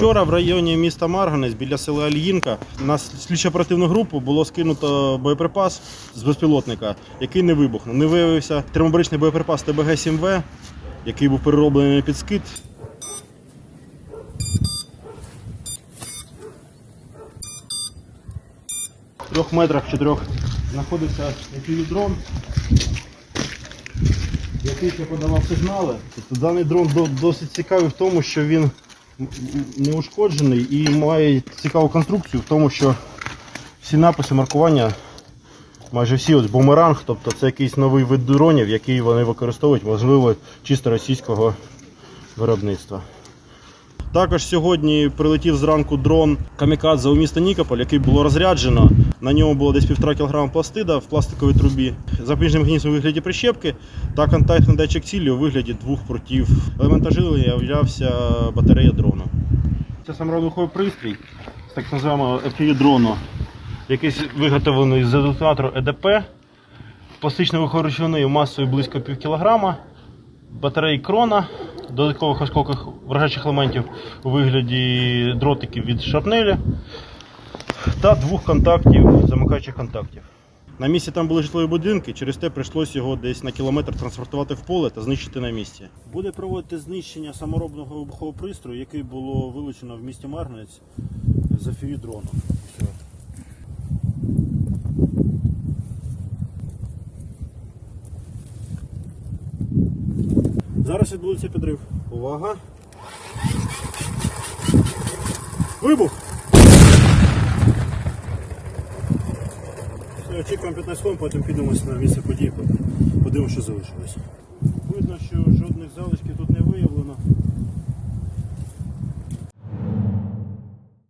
Вчора в районі міста Марганець біля села Альїнка на слідчо-оперативну групу було скинуто боєприпас з безпілотника, який не вибухнув. Не виявився термобаричний боєприпас ТБГ-7В, який був перероблений під скид. В трьох метрах чотирьох знаходився дрон, який подавав сигнали. Тобто даний дрон досить цікавий в тому, що він м- м- не ушкоджений і має цікаву конструкцію в тому, що всі написи маркування, майже всі ось бумеранг, тобто це якийсь новий вид дронів, який вони використовують, можливо, чисто російського виробництва. Також сьогодні прилетів зранку дрон Камікадзе у місто Нікополь, який було розряджено. На ньому було десь півтора кілограма пластида в пластиковій трубі, запобіжний механізм у вигляді прищепки та контактний датчик цілі у вигляді двох портів. Елементом живлення являвся батарея дрону. Це самородуховий пристрій з так званого FPV дрону, який виготовлений з детонатору ЕДП, пластичної речовини масою близько пів кілограма, батареї крона, додаткових осколкових вражаючих елементів у вигляді дротиків від шарпнелі та двох контактів, замикаючих контактів. На місці там були житлові будинки, через те прийшлось його десь на кілометр транспортувати в поле та знищити на місці. Буде проводити знищення саморобного вибухового пристрою, який було вилучено в місті Марганець з FPV Зараз відбудеться підрив. Увага! Вибух! Все, очікуємо 15 хвилин, потім підемось на місце події, подивимося, що залишилось. Видно, що жодних залишків тут не виявлено.